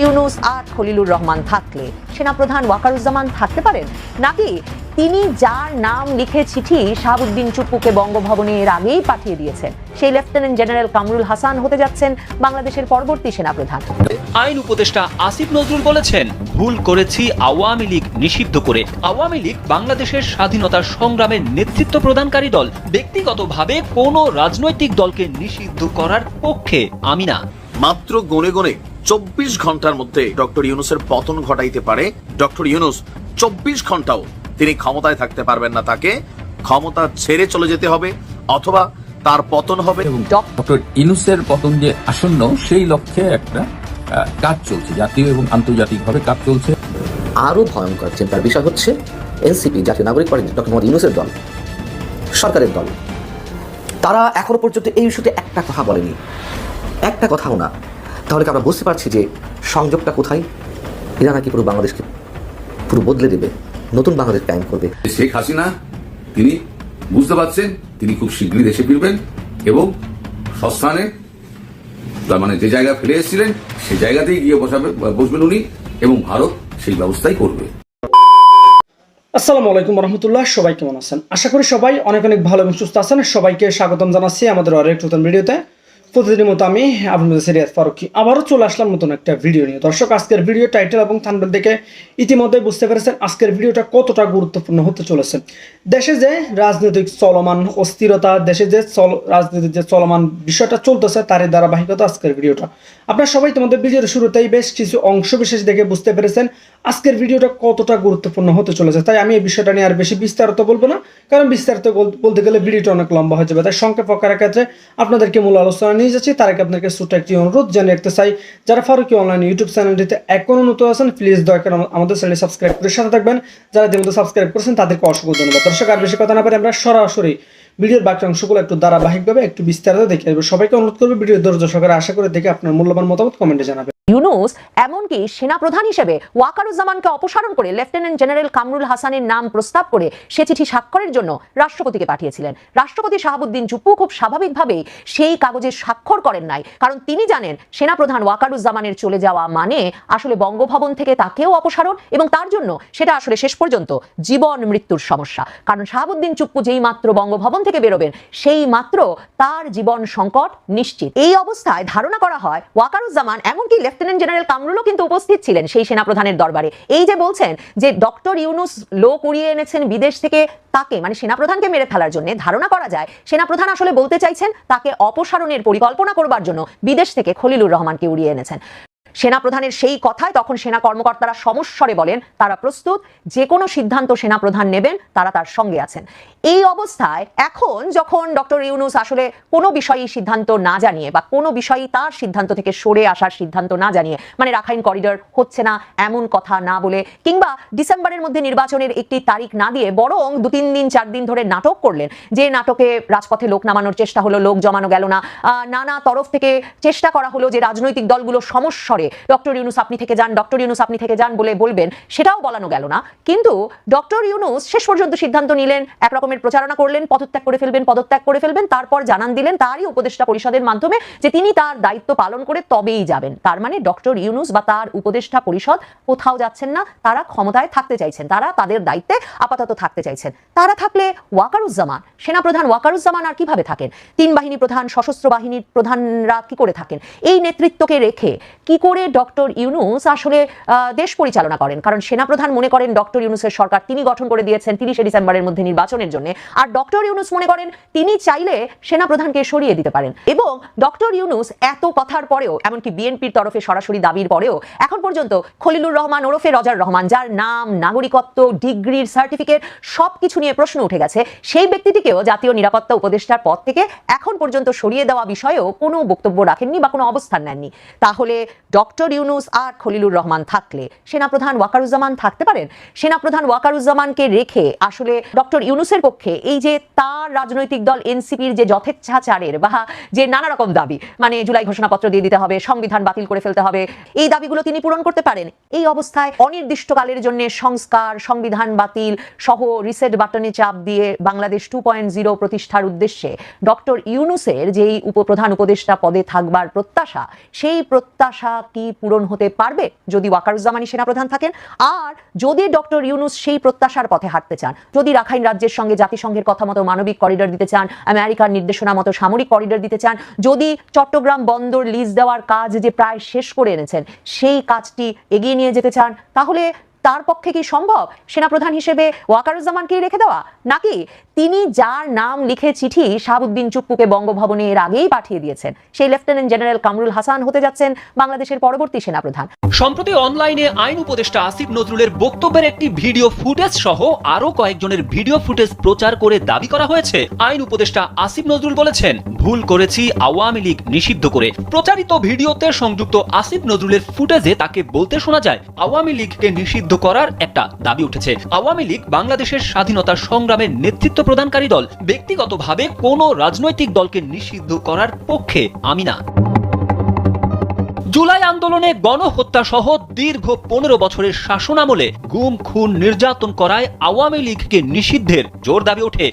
ইউনুস আর খলিলুর রহমান থাকলে সেনাপ্রধান ওয়াকারুজ্জামান থাকতে পারেন? নাকি তিনি যার নাম লিখে চিঠি শাহাবুদ্দিন চুপ্পুকে বঙ্গভবনে এর আগেই পাঠিয়ে দিয়েছেন? সেই লেফটেন্যান্ট জেনারেল কামরুল হাসান হতে যাচ্ছেন বাংলাদেশের পরবর্তী সেনাপ্রধান। আইন উপদেষ্টা আসিফ নজরুল বলেছেন ভুল করেছি আওয়ামী লীগ নিষিদ্ধ করে। আওয়ামী লীগ বাংলাদেশের স্বাধীনতা সংগ্রামের নেতৃত্ব প্রদানকারী দল। ব্যক্তিগতভাবে কোনো রাজনৈতিক দলকে নিষিদ্ধ করার পক্ষে আমি না। মাত্র গনে গনে চব্বিশ ঘণ্টার মধ্যে ডক্টর ইউনুসের পতন ঘটাইতে পারে। ডক্টর ইউনুস চব্বিশ ঘন্টাও তিনি ক্ষমতায় থাকতে পারবেন না তাকে। ক্ষমতা ছেড়ে চলে যেতে হবে অথবা তার পতন হবে। এবং ডক- ডক্টর ইনুসের পতন যে আসন্ন সেই লক্ষ্যে একটা কাজ চলছে জাতীয় এবং আন্তর্জাতিকভাবে কাজ চলছে। আরও ভয়ঙ্কর চিন্তার বিষয় হচ্ছে এনসিপি জাতীয় নাগরিক পার্টি ডক্টর মোহাম্মদ ইউনুসের দল সরকারের দল। তারা এখনও পর্যন্ত এই ইস্যুতে একটা কথা বলেনি। একটা কথাও না। তাহলে কি আমরা বুঝতে পারছি যে সংযোগটা কোথায়? এরা নাকি পুরো বাংলাদেশকে পুরো বদলে দেবে নতুন বাংলাদেশ কায়েম করবে। শেখ হাসিনা তিনি বুঝতে পারছেন তিনি খুব শীঘ্রই দেশে ফিরবেন এবং সস্থানে তার মানে যে জায়গা ফিরে এসেছিলেন সেই জায়গাতেই গিয়ে বসাবে বসবেন উনি এবং ভারত সেই ব্যবস্থাই করবে। আসসালামু আলাইকুম রহমতুল্লাহ সবাই কেমন আছেন? আশা করি সবাই অনেক অনেক ভালো এবং সুস্থ আছেন। সবাইকে স্বাগতম জানাচ্ছি আমাদের আরেক নতুন ভিডিওতে। প্রতিদিনের মতো আমি আপনাদের সিরিয়াস ফারুকি আবারও চলে আসলাম নতুন একটা ভিডিও নিয়ে। দর্শক, আজকের ভিডিও টাইটেল এবং থানবেল দেখে ইতিমধ্যে বুঝতে পেরেছেন আজকের ভিডিওটা কতটা গুরুত্বপূর্ণ হতে চলেছে। দেশে যে রাজনৈতিক চলমান অস্থিরতা, দেশে যে চল রাজনীতির যে চলমান বিষয়টা চলতেছে, তারই ধারাবাহিকতা আজকের ভিডিওটা আপনারা সবাই তোমাদের ভিডিওর শুরুতেই বেশ কিছু অংশ বিশেষ দেখে বুঝতে পেরেছেন। আজকের ভিডিওটা কতটা গুরুত্বপূর্ণ হতে চলেছে, তাই আমি এই বিষয়টা নিয়ে আর বেশি বিস্তারিত বলব না, কারণ বিস্তারিত বল- বলতে গেলে ভিডিওটা অনেক লম্বা হয়ে যাবে, তাই সংক্ষেপ আকারের ক্ষেত্রে আপনাদেরকে মূল আলোচনা নিয়ে যাচ্ছি, তার আগে আপনাকে ছোট্ট একটি অনুরোধ জানিয়ে রাখতে চাই, যারা ফারুকি অনলাইন ইউটিউব চ্যানেলটিতে এখনও নতুন আছেন প্লিজ দয়া করে আমাদের চ্যানেল সাবস্ক্রাইব করে সাথে থাকবেন, যারা ইতিমধ্যে সাবস্ক্রাইব করেছেন তাদেরকে অসংখ্য ধন্যবাদ। দর্শক, আর বেশি কথা না পারে আমরা সরাসরি ভিডিওর বাকি অংশগুলো একটু ধারাবাহিকভাবে একটু বিস্তারিত দেখে আসব। সবাইকে অনুরোধ করবে ভিডিও ধৈর্য আশা করে দেখে আপনার মূল্যবান মতামত কমেন্টে জানাবেন। ইউনুস, এমনকি সেনাপ্রধান হিসেবে ওয়াকারুজ্জামানকে অপসারণ করে লেফটেন্যান্ট জেনারেল কামরুল হাসানের নাম প্রস্তাব করে সে চিঠি স্বাক্ষরের জন্য রাষ্ট্রপতিকে পাঠিয়েছিলেন। রাষ্ট্রপতি শাহাবুদ্দিন চুপ্পু খুব স্বাভাবিকভাবেই সেই কাগজে স্বাক্ষর করেন নাই। কারণ তিনি জানেন, সেনাপ্রধান ওয়াকারুজ্জামানের চলে যাওয়া মানে আসলে বঙ্গভবন থেকে তাকেও অপসারণ এবং তার জন্য সেটা আসলে শেষ পর্যন্ত জীবন মৃত্যুর সমস্যা। কারণ শাহাবুদ্দিন চুপ্পু যেই মাত্র বঙ্গভবন থেকে বেরোবেন, সেই মাত্র তার জীবন সংকট নিশ্চিত। এই অবস্থায় ধারণা করা হয়, ওয়াকারুজ্জামান এমনকি লেফটেন্যান্ট জেনারেল কামরুলও কিন্তু উপস্থিত ছিলেন সেই সেনাপ্রধানের দরবারে। এই যে বলছেন যে ডক্টর ইউনুস লোক উড়িয়ে এনেছেন বিদেশ থেকে তাকে মানে সেনাপ্রধানকে মেরে ফেলার জন্য, ধারণা করা যায়, সেনাপ্রধান আসলে বলতে চাইছেন তাকে অপসারণের পরিকল্পনা করবার জন্য বিদেশ থেকে খলিলুর রহমানকে উড়িয়ে এনেছেন। সেনাপ্রধানের সেই কথায় তখন সেনা কর্মকর্তারা সমস্বরে বলেন, তারা প্রস্তুত যে কোনো সিদ্ধান্ত সেনাপ্রধান নেবেন, তারা তার সঙ্গে আছেন। এই অবস্থায় এখন যখন ডক্টর ইউনুস আসলে কোনো বিষয়ই সিদ্ধান্ত না জানিয়ে বা কোনো বিষয়ই তার সিদ্ধান্ত থেকে সরে আসার সিদ্ধান্ত না জানিয়ে মানে রাখাইন করিডর হচ্ছে না এমন কথা না বলে কিংবা ডিসেম্বরের মধ্যে নির্বাচনের একটি তারিখ না দিয়ে বরং দু তিন দিন, চার দিন ধরে নাটক করলেন, যে নাটকে রাজপথে লোক নামানোর চেষ্টা হলো, লোক জমানো গেল না। নানা তরফ থেকে চেষ্টা করা হলো যে রাজনৈতিক দলগুলো সমস্বরে ডক্টর ইউনুস, আপনি থেকে যান, ডক্টর ইউনুস, আপনি থেকে যান বলে বলবেন, সেটাও বলানো গেল না। কিন্তু ডক্টর ইউনুস শেষ পর্যন্ত সিদ্ধান্ত নিলেন, এক রকমের প্রচারণা করলেন, পদত্যাগ করে ফেলবেন, পদত্যাগ করে ফেলবেন, তারপর জানান দিলেন তারই উপদেষ্টা পরিষদের মাধ্যমে যে তিনি তার দায়িত্ব পালন করে তবেই যাবেন। তার মানে ডক্টর ইউনুস বা তার উপদেষ্টা পরিষদ কোথাও যাচ্ছেন না, তারা ক্ষমতায় থাকতে চাইছেন, তারা তাদের দায়িত্বে আপাতত থাকতে চাইছেন। তারা থাকলে ওয়াকারুজ্জামান, সেনাপ্রধান ওয়াকারুজ্জামান আর কীভাবে থাকেন? তিন বাহিনী প্রধান, সশস্ত্র বাহিনীর প্রধানরা কি করে থাকেন? এই নেতৃত্বকে রেখে কি করে ডক্টর ইউনুস আসলে দেশ পরিচালনা করেন। কারণ সেনাপ্রধান মনে করেন ডক্টর ইউনুসের সরকার তিনি গঠন করে দিয়েছেন তিরিশে ডিসেম্বরের মধ্যে নির্বাচনের জন্য। আর ডক্টর ইউনুস মনে করেন তিনি চাইলে সেনাপ্রধানকে সরিয়ে দিতে পারেন। এবং ডক্টর ইউনুস এত কথার পরেও, এমনকি বিএনপির তরফে সরাসরি দাবির পরেও, এখন পর্যন্ত খলিলুর রহমান, ওরফে রজার রহমান, যার নাম, নাগরিকত্ব, ডিগ্রির সার্টিফিকেট, সবকিছু নিয়ে প্রশ্ন উঠে গেছে। সেই ব্যক্তিটিকেও জাতীয় নিরাপত্তা উপদেষ্টার পদ থেকে এখন পর্যন্ত সরিয়ে দেওয়া বিষয়েও কোনো বক্তব্য রাখেননি বা কোনো অবস্থান নেননি। তাহলে ডক্টর ইউনুস আর খলিলুর রহমান থাকলে সেনাপ্রধান ওয়াকারুজ্জামান থাকতে পারেন? সেনাপ্রধান ওয়াকারুজ্জামানকে রেখে আসলে ডক্টর ইউনুসের পক্ষে এই যে তার রাজনৈতিক দল এনসিপির যে যথেচ্ছাচারের বা যে নানা রকম দাবি মানে জুলাই ঘোষণাপত্র দিয়ে দিতে হবে, সংবিধান বাতিল করে ফেলতে হবে, এই দাবিগুলো তিনি পূরণ করতে পারেন? এই অবস্থায় অনির্দিষ্টকালের জন্য সংস্কার, সংবিধান বাতিল সহ রিসেট বাটনে চাপ দিয়ে বাংলাদেশ টু পয়েন্ট জিরো প্রতিষ্ঠার উদ্দেশ্যে ডক্টর ইউনুসের যেই উপপ্রধান উপদেষ্টা পদে থাকবার প্রত্যাশা, সেই প্রত্যাশা কি পূরণ হতে পারবে? যদি ওয়াকারুজ্জামানি সেনাপ্রধান থাকেন, আর যদি ডক্টর ইউনুস সেই প্রত্যাশার পথে হাঁটতে চান, যদি রাখাইন রাজ্যের সঙ্গে জাতিসংঘের কথা মতো মানবিক করিডোর দিতে চান, আমেরিকার নির্দেশনা মতো সামরিক করিডোর দিতে চান, যদি চট্টগ্রাম বন্দর লিজ দেওয়ার কাজ যে প্রায় শেষ করে এনেছেন, সেই কাজটি এগিয়ে নিয়ে যেতে চান, তাহলে তার পক্ষে কি সম্ভব? সেনাপ্রধান হিসেবে ওয়াকারুজ্জামানকেই রেখে দেওয়া? নাকি তিনি যার নাম লিখে চিঠি শাহাবুদ্দিন চুপ্পুকে বঙ্গভবনে এর আগেই পাঠিয়ে দিয়েছেন। সেই লেফটেন্যান্ট জেনারেল কামরুল হাসান হতে যাচ্ছেন বাংলাদেশের পরবর্তী সেনাপ্রধান। সম্প্রতি অনলাইনে আইন উপদেষ্টা আসিফ নজরুলের বক্তব্যের একটি ভিডিও ফুটেজ সহ আরও কয়েকজনের ভিডিও ফুটেজ প্রচার করে দাবি করা হয়েছে। আইন উপদেষ্টা আসিফ নজরুল বলেছেন, ভুল করেছি, আওয়ামী লীগ নিষিদ্ধ করে। প্রচারিত ভিডিওতে সংযুক্ত আসিফ নজরুলের ফুটেজে তাকে বলতে শোনা যায়, আওয়ামী লীগকে নিষিদ্ধ করার একটা দাবি উঠেছে। আওয়ামী লীগ বাংলাদেশের স্বাধীনতা সংগ্রামের নেতৃত্ব প্রদানকারী দল ব্যক্তিগতভাবে কোনো রাজনৈতিক দলকে নিষিদ্ধ করার পক্ষে আমি না জুলাই আন্দোলনে গণহত্যা সহ দীর্ঘ পনেরো বছরের শাসনামলে গুম, খুন, নির্যাতন করায় আওয়ামী লীগকে নিষিদ্ধের জোর দাবি ওঠে।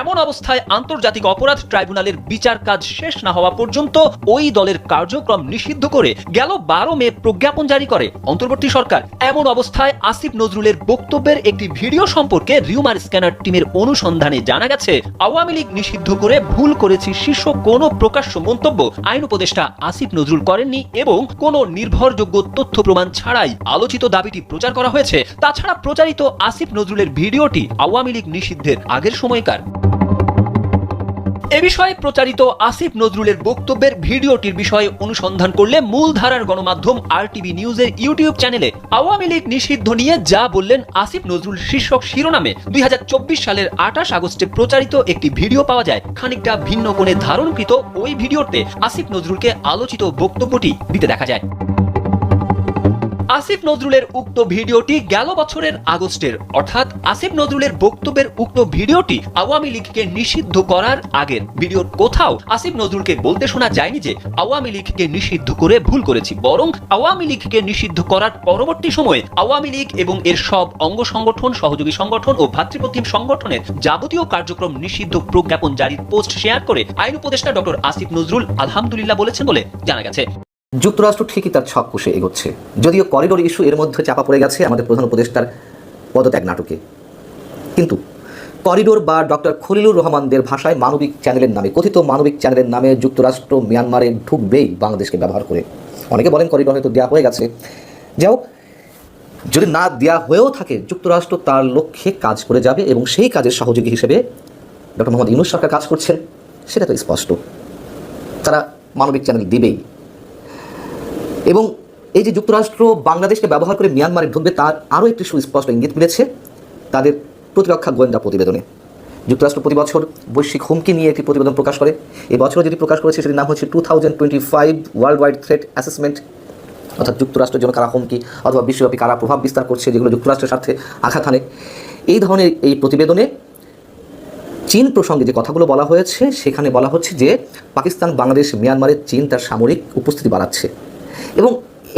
এমন অবস্থায় আন্তর্জাতিক অপরাধ ট্রাইব্যুনালের বিচার কাজ শেষ না হওয়া পর্যন্ত ওই দলের কার্যক্রম নিষিদ্ধ করে গেল বারো মে প্রজ্ঞাপন জারি করে। অন্তর্বর্তী সরকার, এমন অবস্থায় আসিফ নজরুলের বক্তব্যের একটি ভিডিও সম্পর্কে রিউমার স্ক্যানার টিমের অনুসন্ধানে জানা গেছে, আওয়ামী লীগ নিষিদ্ধ করে ভুল করেছি শীর্ষ কোনো প্রকাশ্য মন্তব্য আইন উপদেষ্টা আসিফ নজরুল করেননি এবং কোনো নির্ভরযোগ্য তথ্য প্রমাণ ছাড়াই আলোচিত দাবিটি প্রচার করা হয়েছে। তাছাড়া প্রচারিত আসিফ নজরুলের ভিডিওটি আওয়ামী লীগ নিষিদ্ধের আগের সময়কার এ বিষয়ে প্রচারিত আসিফ নজরুলের বক্তব্যের ভিডিওটির বিষয়ে অনুসন্ধান করলে মূলধারার গণমাধ্যম আরটিভি নিউজের ইউটিউব চ্যানেলে আওয়ামী লীগ নিষিদ্ধ নিয়ে যা বললেন আসিফ নজরুল শীর্ষক শিরোনামে দুই হাজার চব্বিশ সালের আঠাশ আগস্টে প্রচারিত একটি ভিডিও পাওয়া যায়। খানিকটা ভিন্ন কোণে ধারণকৃত ওই ভিডিওতে আসিফ নজরুলকে আলোচিত বক্তব্যটি দিতে দেখা যায়। আসিফ নজরুলের উক্ত ভিডিওটি গেল বছরের আগস্টের। অর্থাৎ আসিফ নজরুলের বক্তব্যের উক্ত ভিডিওটি আওয়ামী লীগকে নিষিদ্ধ করার আগের ভিডিওর কোথাও আসিফ নজরুলকে বলতে শোনা যায়নি যে আওয়ামী লীগকে নিষিদ্ধ করে ভুল করেছি, বরং আওয়ামী লীগকে নিষিদ্ধ করার পরবর্তী সময়ে আওয়ামী লীগ এবং এর সব অঙ্গ সংগঠন, সহযোগী সংগঠন ও ভাতৃপ্রতিম সংগঠনের যাবতীয় কার্যক্রম নিষিদ্ধ প্রজ্ঞাপন জারির পোস্ট শেয়ার করে আইন উপদেষ্টা ডক্টর আসিফ নজরুল আলহামদুলিল্লাহ বলেছেন বলে জানা গেছে। যুক্তরাষ্ট্র ঠিকই তার ছক কষে এগোচ্ছে। যদিও করিডোর ইস্যু এর মধ্যে চাপা পড়ে গেছে আমাদের প্রধান উপদেষ্টার পদত্যাগ নাটকে। কিন্তু করিডোর বা ডক্টর খলিলুর রহমানদের ভাষায় মানবিক চ্যানেলের নামে, কথিত মানবিক চ্যানেলের নামে যুক্তরাষ্ট্র মিয়ানমারে ঢুকবেই বাংলাদেশকে ব্যবহার করে। অনেকে বলেন করিডোর হয়তো দেওয়া হয়ে গেছে। যাই হোক, যদি না দেওয়া হয়েও থাকে, যুক্তরাষ্ট্র তার লক্ষ্যে কাজ করে যাবে এবং সেই কাজের সহযোগী হিসেবে ডক্টর মোহাম্মদ ইউনুস সরকার কাজ করছেন, সেটা তো স্পষ্ট। তারা মানবিক চ্যানেল দিবেই। এবং এই যে যুক্তরাষ্ট্র, বাংলাদেশকে ব্যবহার করে মিয়ানমারে ঢুকবে, তার আরও একটি সুস্পষ্ট ইঙ্গিত মিলেছে, তাদের প্রতিরক্ষা গোয়েন্দা প্রতিবেদনে। যুক্তরাষ্ট্র প্রতি বছর বৈশ্বিক হুমকি নিয়ে একটি প্রতিবেদন প্রকাশ করে। এই বছর যেটি প্রকাশ করেছে, সেটির নাম হচ্ছে two thousand twenty five world wide threat assessment অর্থাৎ যুক্তরাষ্ট্রের জন্য কারা হুমকি অথবা বিশ্বব্যাপী কারা প্রভাব বিস্তার করছে, যেগুলো যুক্তরাষ্ট্রের স্বার্থে আঘাত হানে এই ধরনের এই প্রতিবেদনে চীন প্রসঙ্গে যে কথাগুলো বলা হয়েছে, সেখানে বলা হচ্ছে যে, পাকিস্তান, বাংলাদেশ, মিয়ানমারে চীন তার সামরিক উপস্থিতি বাড়াচ্ছে। এবং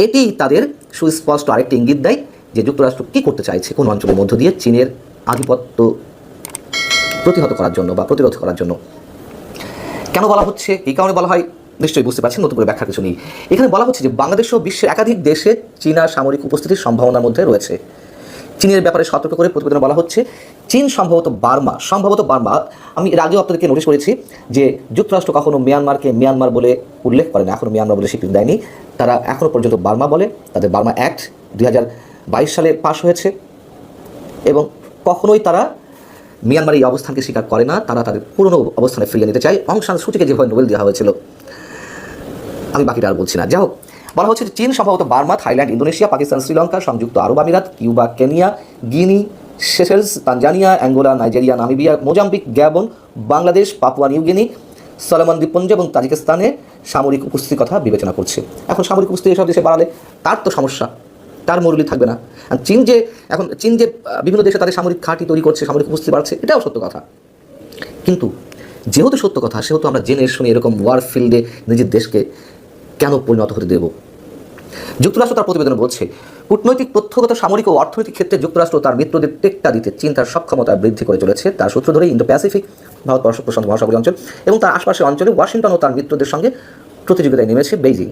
এটি তাদের সুস্পষ্ট আরেকটি ইঙ্গিত দেয় যে যুক্তরাষ্ট্র কী করতে চাইছে, কোন অঞ্চলের মধ্য দিয়ে চীনের আধিপত্য প্রতিহত করার জন্য বা প্রতিরোধ করার জন্য। কেন বলা হচ্ছে? এই কারণে বলা হয়, নিশ্চয়ই বুঝতে পারছেন, নতুন করে ব্যাখ্যা কিছু নেই। এখানে বলা হচ্ছে যে বাংলাদেশ ও বিশ্বের একাধিক দেশে চীনা সামরিক উপস্থিতির সম্ভাবনার মধ্যে রয়েছে। চীনের ব্যাপারে সতর্ক করে প্রতিবেদনে বলা হচ্ছে, চীন সম্ভবত বার্মা সম্ভবত বার্মা, আমি এর আগেও আপনাদেরকে নোটিশ করেছি যে যুক্তরাষ্ট্র কখনো মিয়ানমারকে মিয়ানমার বলে উল্লেখ করে না এখনও মিয়ানমার বলে স্বীকৃতি দেয়নি। তারা এখনও পর্যন্ত বার্মা বলে, তাদের বার্মা অ্যাক্ট দু হাজার বাইশ সালে পাশ হয়েছে এবং কখনোই তারা মিয়ানমার এই অবস্থানকে স্বীকার করে না, তারা তাদের পুরনো অবস্থানে ফিরিয়ে নিতে চায়। অং সূচিকে যেভাবে নোবেল দেওয়া হয়েছিল, আমি বাকিটা আর বলছি না। যাই হোক বলা হচ্ছে যে চীন সম্ভবত Burma, Thailand, Indonesia, Pakistan, Sri Lanka, সংযুক্ত আরব আমিরাত, Cuba, Kenya, Guinea, Seychelles, Tanzania, Angola, Nigeria, Namibia, Mozambique, Gabon, Bangladesh, Papua New Guinea Solomon দ্বীপপুঞ্জ এবং তাজিকিস্তানে সামরিক উপস্থিতির কথা বিবেচনা করছে। এখন সামরিক উপস্থিতি এসব দেশে বাড়ালে তার তো সমস্যা, তার মরুলি থাকবে না। আর চীন যে, এখন চীন যে বিভিন্ন দেশে তাদের সামরিক ঘাঁটি তৈরি করছে, সামরিক উপস্থিতি বাড়ছে এটাও সত্য কথা। কিন্তু যেহেতু সত্য কথা, সেহেতু আমরা জেনে শুনে এরকম ওয়ার ফিল্ডে নিজের দেশকে কেন পরিণত হতে দেব? যুক্তরাষ্ট্র তার প্রতিবেদনে বলছে, কূটনৈতিক তথ্যগত সামরিক ও অর্থনৈতিক ক্ষেত্রে যুক্তরাষ্ট্র তার মিত্রদের টেক্কা দিতে চীন তার সক্ষমতা বৃদ্ধি করে চলেছে। তার সূত্র ধরে ইন্দো প্যাসিফিক ভারতবর্ষ, প্রশান্ত মহাসাগরীয় অঞ্চল এবং তার আশপাশের অঞ্চলে ওয়াশিংটন ও তার মিত্রদের সঙ্গে প্রতিযোগিতায় নেমেছে বেইজিং।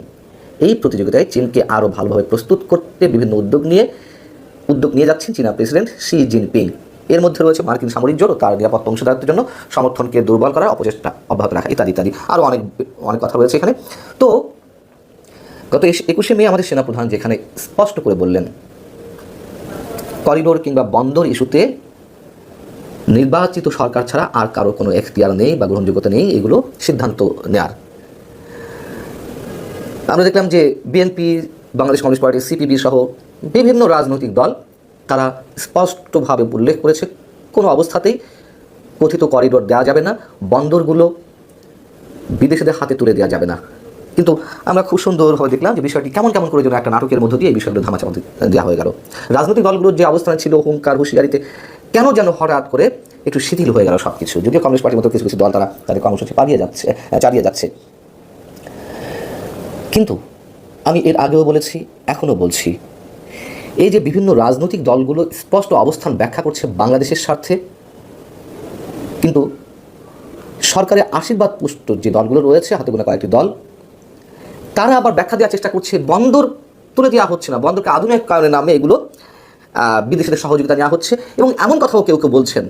এই প্রতিযোগিতায় চীনকে আরও ভালোভাবে প্রস্তুত করতে বিভিন্ন উদ্যোগ নিয়ে উদ্যোগ নিয়ে যাচ্ছেন চীনা প্রেসিডেন্ট শি জিনপিং। এর মধ্যে রয়েছে মার্কিন সামরিক ও তার নিরাপত্তা অংশীদারদের জন্য সমর্থনকে দুর্বল করা অপচেষ্টা অব্যাহত রাখা ইত্যাদি ইত্যাদি। আরও অনেক অনেক কথা রয়েছে এখানে। তো গত একুশে মে আমাদের সেনাপ্রধান যেখানে স্পষ্ট করে বললেন, করিডোর কিংবা বন্দর ইস্যুতে নির্বাচিত সরকার ছাড়া আর কারও কোনো এখতিয়ার নেই বা গ্রহণযোগ্যতা নেই, এগুলো সিদ্ধান্ত নেয়ার। আমরা দেখলাম যে BNP, Bangladesh Communist Party CPB সহ বিভিন্ন রাজনৈতিক দল, তারা স্পষ্টভাবে উল্লেখ করেছে, কোনো অবস্থাতেই কথিত করিডোর দেওয়া যাবে না, বন্দরগুলো বিদেশিদের হাতে তুলে দেওয়া যাবে না। কিন্তু আমরা খুব সুন্দরভাবে দেখলাম যে বিষয়টি কেমন কেমন করে যেন একটা নাটকের মধ্য দিয়ে এই বিষয়গুলো ধামাচাপা দেওয়া হয়ে গেল। রাজনৈতিক দলগুলোর যে অবস্থান ছিল, হুঙ্কার, হুঁশিয়ারিতে কেন যেন হঠাৎ করে একটু শিথিল হয়ে গেল সব কিছু যদিও কংগ্রেস পার্টির মতো কিছু কিছু দল তারা তাদের কর্মসূচি পালিয়ে যাচ্ছে চালিয়ে যাচ্ছে। কিন্তু আমি এর আগেও বলেছি, এখনও বলছি, এই যে বিভিন্ন রাজনৈতিক দলগুলো স্পষ্ট অবস্থান ব্যাখ্যা করছে বাংলাদেশের স্বার্থে, কিন্তু সরকারের আশীর্বাদ পুষ্ট যে দলগুলো রয়েছে, হাতে গোনা কয়েকটি দল তারা আবার ব্যাখ্যা দেওয়ার চেষ্টা করছে, বন্দর তুলে দেওয়া হচ্ছে না। বন্দরকে আধুনিকায়নের নামে এগুলো বিদেশিদের সহযোগিতা নেওয়া হচ্ছে এবং এমন কথাও কেউ কেউ বলছেন।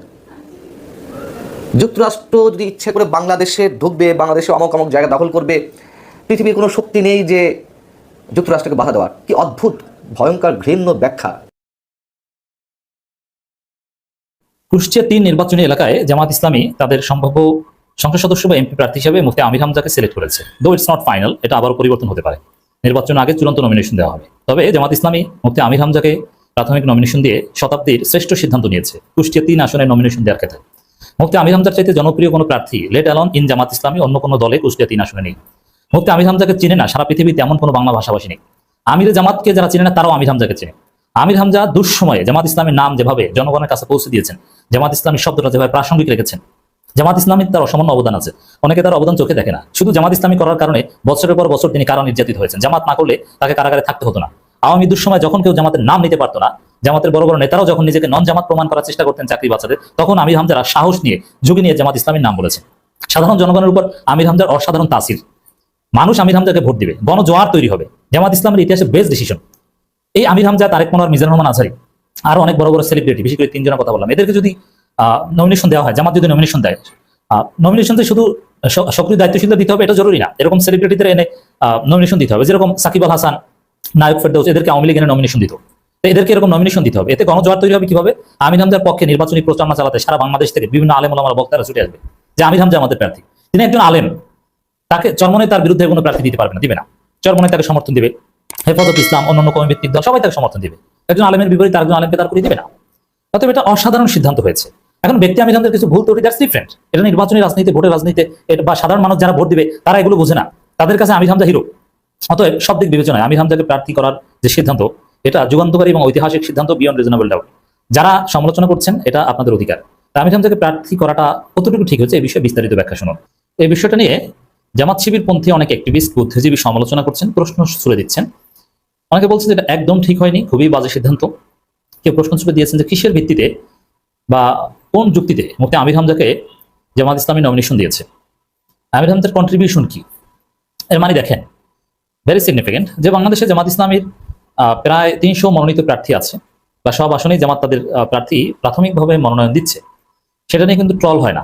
যুক্তরাষ্ট্র যদি ইচ্ছে করে বাংলাদেশে ঢুকবে, বাংলাদেশে অমক অমক জায়গা দখল করবে, পৃথিবীর কোনো শক্তি নেই যে যুক্তরাষ্ট্রকে বাধা দেওয়ার। কি অদ্ভুত, ভয়ঙ্কর, ঘৃণ্য ব্যাখ্যা। কুষ্টিয়া তিন নির্বাচনী এলাকায় জামাত ইসলামী তাদের সম্ভাব্য সংসদ সদস্য বা এমপি প্রার্থী হিসেবে মুফতি আমির হামজাকে সিলেক্ট করেছে। দো ইটস নট ফাইনাল এটা আবার পরিবর্তন হতে পারে। নির্বাচন আগে চূড়ান্ত নমিনেশন দেওয়া হবে। তবে জামাত ইসলামী মুফতি আমির হামজাকে প্রাথমিক নমিনেশন দিয়ে শতাব্দীর শ্রেষ্ঠ সিদ্ধান্ত নিয়েছে। কুষ্টিয়া তিন আসনে নমিনেশন দেওয়ার ক্ষেত্রে। মুফতি আমির হামজার চাইতে জনপ্রিয় কোনো প্রার্থী late alone in Jamaat Islami অন্য কোনো দলে কুষ্টিয়া তিন আসনে নেই। মুফতি আমির হামজাকে চিনে না, সারা পৃথিবীতে এমন কোনো বাংলা ভাষাভাষী নেই। আমির জামাতকে যারা চিনে না, তারাও আমির হামজাকে চেনে। আমির হামজা দুঃসময়ে জামাত ইসলামের নাম যেভাবে জনগণের কাছে পৌঁছে দিয়েছেন, জামাত ইসলামী শব্দটা যেভাবে প্রাসঙ্গিক রেখেছেন জামাত ইসলামীর তার অসামান্য অবদান আছে। অনেকে তার অবদান চোখে দেখে না। শুধু জামাত ইসলামী করার কারণে বছরের পর বছর তিনি কারা নির্যাতিত হয়েছেন। জামাত না করলে তাকে কারাগারে থাকতে হতো না। আওয়ামী দুঃসময় যখন কেউ জামাতের নাম নিতে পারতো না, জামাতের বড় বড় নেতারাও যখন নিজেকে নন জামাত প্রমাণ করার চেষ্টা করতেন চাকরি বাচ্চাদের তখন আমির হামজারা সাহস নিয়ে ঝুঁকি নিয়ে জামাত ইসলামীর নাম বলেছেন সাধারণ জনগণের উপর আমির হামজার অসাধারণ তাসির। মানুষ আমির হামজাকে ভোট দিবে। গণজোয়ার তৈরি হবে। জামাত ইসলামের ইতিহাসে বেস্ট ডিসিশন এই আমির হামজা, তারেক মনোয়ার মিজানুর রহমান আজহারি আরও অনেক বড় বড় সেলিব্রিটি বিশেষ করে তিনজনের কথা বললাম। এদেরকে যদি নমিনেশন দেওয়া হয়, জামাত যদি নমিনেশন দেয়। নমিনেশন তো শুধু সক্রিয় দায়িত্বশীল দিতে হবে, এটা জরুরি না। এরকম সেলিব্রিটিদের এনে নমিনেশন দিতে হবে। যেরকম সাকিব আল হাসান, নায়ক ফেরদৌস, এদেরকে আওয়ামী লীগ এনে নমিনেশন দিত। এদেরকে এরকম নমিনেশন দিতে হবে। এতে গণজোয়ার তৈরি হবে কীভাবে? আমির হামজার পক্ষে নির্বাচনী প্রচারণা চালাতে সারা বাংলাদেশ থেকে বিভিন্ন আলেম ওলামার, বক্তারা ছুটে আসবে। যে আমির হামজা আমাদের প্রার্থী। তিনি একজন আলেম। তাকে চরমনে তার বিরুদ্ধে কোনো প্রার্থী দিতে পারবে না, দিবে না। চরমনে তাকে সমর্থন দিবে। হেফাজত ইসলাম, অন্যান্য কমি ভিত্তিক দল সবাই তাকে সমর্থন দিবে। একজন আলেমের বিপরীতে আরেকজন আলেমকে তার করে দিবে না। অতএব এটা অসাধারণ সিদ্ধান্ত হয়েছে। এখন ব্যক্তি আমি কিছু ভুল ত্রুটি দ্যাটস ডিফারেন্ট এটা নির্বাচনী রাজনীতি, ভোটের রাজনীতি বা সাধারণ মানুষ যারা ভোট দিবে, তারা এগুলো বোঝে না। তাদের কাছে আমির হামজা হিরো অতএব সব দিক বিবেচনায় আমির হামজাকে প্রার্থী করার যে সিদ্ধান্ত, এটা যুগান্তকারী এবং ঐতিহাসিক সিদ্ধান্ত বিয়ন্ড রিজনেবল ডাউট যারা সমালোচনা করছেন, এটা আপনাদের অধিকার। তা আমির হামজাকে প্রার্থী করাটা কতটুকু ঠিক হচ্ছে এই বিষয়ে বিস্তারিত ব্যাখ্যা শুনুন। এই বিষয়টা নিয়ে জামাত শিবির পন্থী অনেক অ্যাক্টিভিস্ট বুদ্ধিজীবী সমালোচনা করছেন, প্রশ্ন ছুড়ে দিচ্ছেন। অনেকে বলছেন যে এটা একদম ঠিক হয়নি, খুবই বাজে সিদ্ধান্ত। কেউ প্রশ্ন ছুড়ে দিয়েছেন যে কিসের ভিত্তিতে বা কোন যুক্তিতে মুফতি আমির হামজাকে জামাত ইসলামী নমিনেশন দিয়েছে? আমির হামজার কন্ট্রিবিউশন কি? এর মানে দেখেন ভেরি সিগনিফিকেন্ট যে বাংলাদেশে জামাত ইসলামীর প্রায় তিনশো মনোনীত প্রার্থী আছে বা সব আসনেই জামাত তাদের প্রার্থী প্রাথমিকভাবে মনোনয়ন দিচ্ছে। সেটা নিয়ে কিন্তু ট্রল হয় না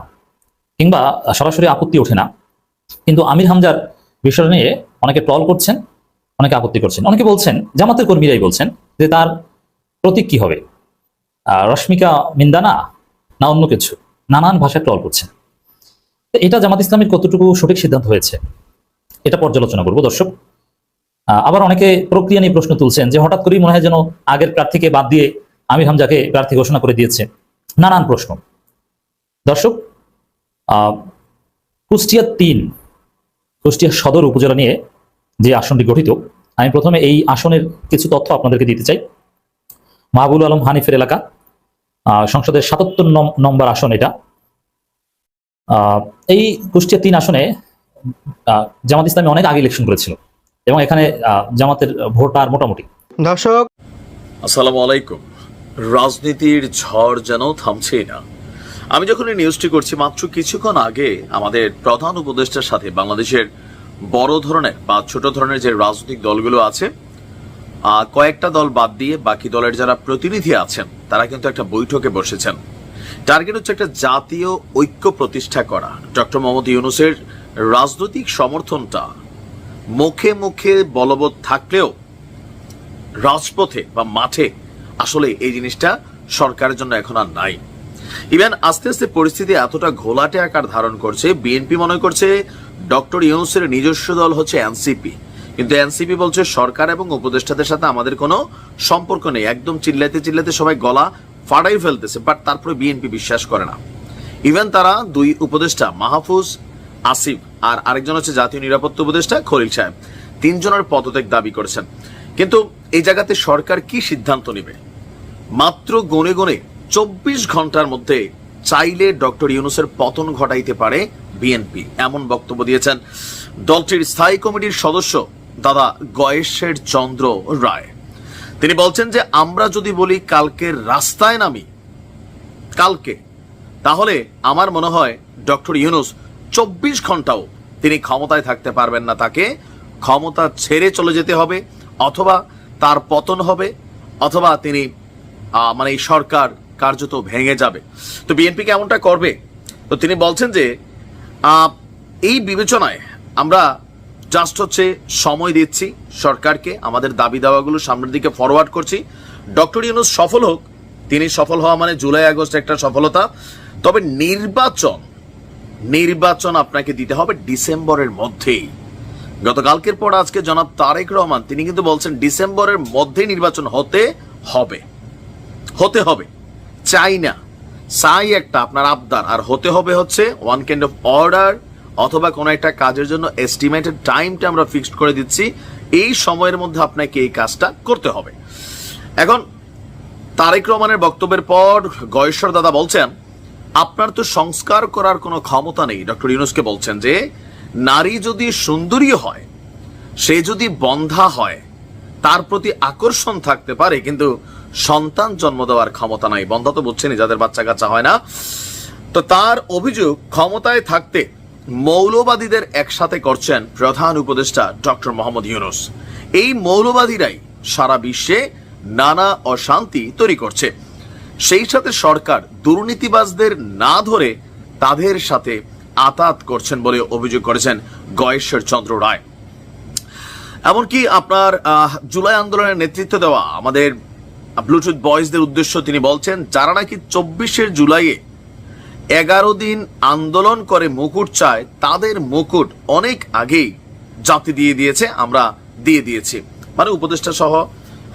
কিংবা সরাসরি আপত্তি ওঠে না। কিন্তু আমির হামজার বিষয়টা নিয়ে অনেকে ট্রল করছেন, অনেকে আপত্তি করছেন। অনেকে বলছেন, জামাতের কর্মীরাই বলছেন যে তার প্রতীক কি হবে? রশ্মিকা মিন্দানা না অন্য কিছু, নানান ভাষায় ট্রল করছেন তো এটা জামাত ইসলামের কতটুকু সঠিক সিদ্ধান্ত হয়েছে, এটা পর্যালোচনা করব দর্শক। আবার অনেকে প্রক্রিয়া নিয়ে প্রশ্ন তুলছেন যে হঠাৎ করেই মনে হয় যেন আগের প্রার্থীকে বাদ দিয়ে আমির হামজাকে প্রার্থী ঘোষণা করে দিয়েছে। নানান প্রশ্ন। দর্শক কুষ্টিয়া তিন, কুষ্টিয়া সদর উপজেলা নিয়ে যে আসনটি গঠিত, আমি প্রথমে এই আসনের কিছু তথ্য আপনাদেরকে দিতে চাই। মাহবুল আলম হানিফের এলাকা সংসদের সাতাত্তর নম্বর আসন এটা। আহ, এই কুষ্টিয়া তিন আসনে জামাত ইসলামী অনেক আগে ইলেকশন করেছিল এবং এখানে আহ, জামাতের ভোটার মোটামুটি। দর্শক। আসসালামু আলাইকুম। রাজনীতির ঝড় যেন থামছেই না। আমি যখন এই নিউজটি করছি মাত্র কিছুক্ষণ আগে আমাদের প্রধান উপদেষ্টার সাথে বাংলাদেশের বড় ধরনের বা ছোট ধরনের যে রাজনৈতিক দলগুলো আছে কয়েকটা দল বাদ দিয়ে বাকি দলের যারা প্রতিনিধি আছেন, তারা কিন্তু একটা বৈঠকে বসেছেন। টার্গেট হচ্ছে একটা জাতীয় ঐক্য প্রতিষ্ঠা করা। ডক্টর মোহাম্মদ ইউনুসের রাজনৈতিক সমর্থনটা মুখে মুখে বলবৎ থাকলেও রাজপথে বা মাঠে আসলে এই জিনিসটা সরকারের জন্য এখন আর নাই। ইভেন আস্তে আস্তে পরিস্থিতি এতটা ঘোলাটে আকার ধারণ করছে, বিএনপি মনে করছে ডক্টর ইউনুসের নিজস্ব দল হচ্ছে এনসিপি। কিন্তু এনসিপি বলছে সরকার এবং উপদেষ্টাদের সাথে আমাদের কোনো সম্পর্ক নেই। একদম চিল্লাতে চিল্লাতে সবাই গলা ফাটাই ফেলতেছে বাট তারপরে বিএনপি বিশ্বাস করে না। ইভেন তারা দুই উপদেষ্টা, মাহফুজ আসিফ আর আরেকজন হচ্ছে জাতীয় নিরাপত্তা উপদেষ্টা খলিল সাহেব, তিনজনের পদত্যাগ দাবি করেছেন। কিন্তু এই জায়গাতে সরকার কি সিদ্ধান্ত নেবে? মাত্র গনে গনে চব্বিশ ঘণ্টার মধ্যে চাইলে ডক্টর ইউনুসের পতন ঘটাইতে পারে বিএনপি এমন বক্তব্য দিয়েছেন দলটির স্থায়ী কমিটির সদস্য দাদা গয়েশের চন্দ্র রায়। তিনি বলছেন যে, আমরা যদি বলি কালকে রাস্তায় নামি, কালকে, তাহলে আমার মনে হয় ডক্টর ইউনুস চব্বিশ ঘন্টাও তিনি ক্ষমতায় থাকতে পারবেন না তাকে। ক্ষমতা ছেড়ে চলে যেতে হবে, অথবা তার পতন হবে, অথবা তিনি মানে এই সরকার কার্যত ভেঙে যাবে। তো বিএনপি কেমনটা করবে? তো তিনি বলছেন যে এই বিবেচনায় আমরা জাস্ট হচ্ছে সময় দিচ্ছি সরকারকে, আমাদের দাবি দাওয়াগুলো সামনের দিকে ফরওয়ার্ড করছি। ডক্টর ইউনুস সফল হোক, তিনি সফল হওয়া মানে জুলাই আগস্ট একটা সফলতা। তবে নির্বাচন নির্বাচন আপনাকে দিতে হবে ডিসেম্বরের মধ্যেই। গতকালকের পর আজকে জনাব তারেক রহমান, তিনি কিন্তু বলছেন ডিসেম্বরের মধ্যে নির্বাচন হতে হবে। হতে হবে। চাই না। চাই একটা আপনার আবদার। আর হতে হবে হচ্ছে ওয়ান কাইন্ড অফ অর্ডার অথবা কোনো একটা কাজের জন্য এস্টিমেটেড টাইমটা আমরা ফিক্সড করে দিচ্ছি, এই সময়ের মধ্যে আপনাকে এই কাজটা করতে হবে। এখন, তারেক রহমানের বক্তব্যের পর গয়েশ্বর দাদা বলছেন, আপনার তো সংস্কার করার কোনো ক্ষমতা নেই। ডক্টর ইউনুসকে বলছেন যে, নারী যদি সুন্দরী হয়, সে যদি বন্ধা হয়, তার প্রতি আকর্ষণ থাকতে পারে, কিন্তু সন্তান জন্ম দেওয়ার ক্ষমতা নাই। বন্ধা তো বুঝছেনই, যাদের বাচ্চা কাচ্চা হয় না। তো তার অভিযোগ ক্ষমতায় থাকতে মৌলবাদীদের একসাথে করছেন প্রধান উপদেষ্টা ডক্টর মোহাম্মদ ইউনুস। এই মৌলবাদীরাই সারা বিশ্বে নানা অশান্তি তৈরি করছে। সেই সাথে সরকার দুর্নীতিবাজদের না ধরে তাদের সাথে আতাত করছেন বলে অভিযোগ করেছেন গয়েশ্বর চন্দ্র রায়। এমনকি আপনার জুলাই আন্দোলনের নেতৃত্ব দেওয়া আমাদের ব্লুটুথ বয়েজদের উদ্দেশ্য তিনি বলছেন, যারা নাকি চব্বিশের জুলাইয়ে এগারো দিন আন্দোলন করে মুকুট চায়, তাদের মুকুট অনেক আগেই জাতি দিয়ে দিয়েছে, আমরা দিয়ে দিয়েছি। মানে উপদেষ্টা সহ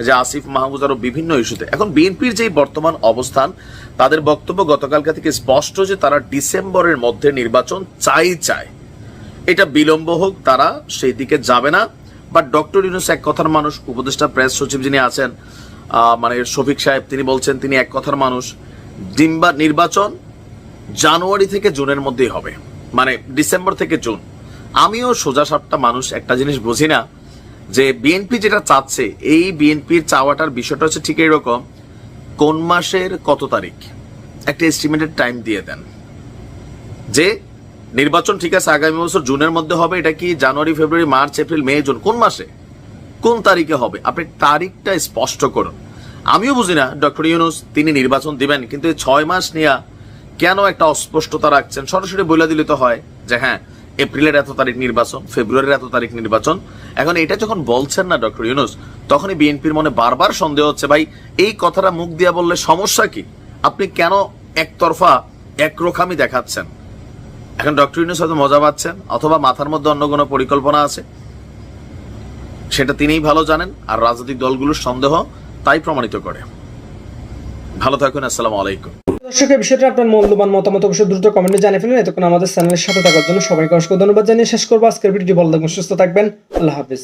যে আসিফ মাহমুদ আরও বিভিন্ন ইস্যুতে। এখন বিএনপির যে বর্তমান অবস্থান, তাদের বক্তব্য গতকালকা থেকে স্পষ্ট যে তারা ডিসেম্বরের মধ্যে নির্বাচন চাই চায়। এটা বিলম্ব হোক, তারা সেই দিকে যাবে না। বাট ডক্টর ইউনুস এক কথার মানুষ, উপদেষ্টা প্রেস সচিব যিনি আছেন মানে শফিক সাহেব, তিনি বলছেন, তিনি এক কথার মানুষ, ডিম্বা নির্বাচন জানুয়ারি থেকে জুনের মধ্যেই হবে। মানে ডিসেম্বর থেকে জুন। আমিও সোজা সাপটা মানুষ, একটা জিনিস বুঝি না, যে বিএনপি যেটা চাচ্ছে, এই বিএনপির চাওয়াটার বিষয়টা হচ্ছে ঠিক এরকম কোন মাসের কত তারিখ? একটা এস্টিমেটেড টাইম দিয়ে দেন। যে নির্বাচন ঠিক আছে, আগামী বছর জুনের মধ্যে হবে, এটা কি January, February, March, April, May, June, কোন মাসে? কোন তারিখে হবে? আপনি তারিখটা স্পষ্ট করুন। আমিও বুঝি না, ডক্টর ইউনুস, তিনি নির্বাচন দিবেন, কিন্তু ছয় মাস নিয়ে কেন একটা অস্পষ্টতা রাখছেন? সরাসরি বলে দিলে তো হয় যে হ্যাঁ এপ্রিলের এত তারিখ নির্বাচন, ফেব্রুয়ারির এত তারিখ নির্বাচন। এখন এটা যখন বলছেন না, ডক্টর ইউনুস, তখনই বিএনপির মনে বারবার সন্দেহ হচ্ছে, ভাই, এই কথাটা মুখ দিয়ে বললে সমস্যা কি? আপনি কেন একতরফা একরোখামি দেখাচ্ছেন? এখন ডক্টর ইউনুস হয়তো মজা পাচ্ছেন, অথবা মাথার মধ্যে অন্য কোনো পরিকল্পনা আছে। সেটা তিনিই ভালো জানেন, আর রাজনৈতিক দলগুলোর সন্দেহ তাই প্রমাণিত করে। ভালো থাকুন, আসসালামু আলাইকুম। দর্শক এই বিষয়টা আপনার মূল্যবান মতামত অবশ্যই দ্রুত কমেন্টে জানিয়ে ফেলেন। এতক্ষণ আমাদের চ্যানেলের সাথে থাকার জন্য সবাইকে অসংখ্য ধন্যবাদ জানিয়ে শেষ করব। আজকের ভিডিওটি ভালো থাকবেন, সুস্থ থাকবেন। আল্লাহ হাফিজ।